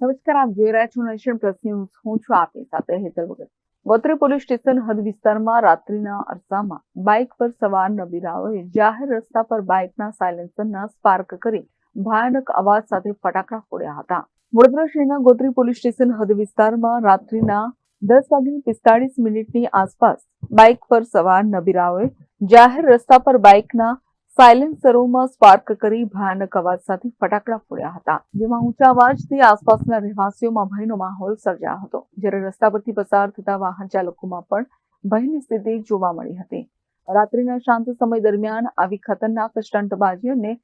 નમસ્કાર, આપ જોઈ રહ્યા છો નેશન પ્લસ ન્યૂઝ. હું છું આપની સાથે હેતલ વગર ગોત્રી પોલીસ સ્ટેશન હદ વિસ્તારમાં રાત્રિના અરસામાં બાઇક પર સવાર નબીરાઓએ જાહેર રસ્તા પર બાઇકના સાયલેન્સરના સ્પાર્ક કરી ભયાનક અવાજ સાથે ફટાકડા ફોડ્યા હતા. વડોદરા શહેરના ગોત્રી પોલીસ સ્ટેશન હદ વિસ્તારમાં રાત્રિના દસ વાગ્યે પિસ્તાળીસ મિનિટની આસપાસ બાઇક પર સવાર નબીરાઓએ જાહેર રસ્તા પર બાઇકના સાયલેન્સરોમાં સ્પાર્ક કરી ભયાનક અવાજ સાથે ફટાકડા ફોડ્યા હતા, જેમાં ઊંચા અવાજથી આસપાસના રહેવાસીઓમાં ભયનો માહોલ સર્જાયો હતો, જ્યારે રસ્તા પરથી પસાર થતા વાહન ચાલકોમાં પણ ભયની સ્થિતિ જોવા મળી હતી. રાત્રિના શાંત સમય દરમિયાન આવી ખતરનાક સ્ટંટબાજી અને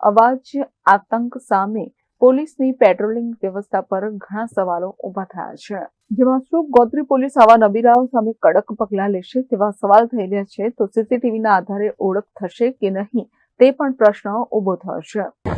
અવાજ આતંક સામે પોલીસની પેટ્રોલિંગ વ્યવસ્થા પર ઘણા સવાલો ઊભા થયા છે. જેમાં શું ગોત્રી પોલીસ આવા નબીરાઓ સામે કડક પગલાં લેશે તેવા સવાલ થઈ રહ્યા છે. તો સીસીટીવીના આધારે ઓળખ થશે કે નહીં તે પણ પ્રશ્ન ઊભો થયો છે.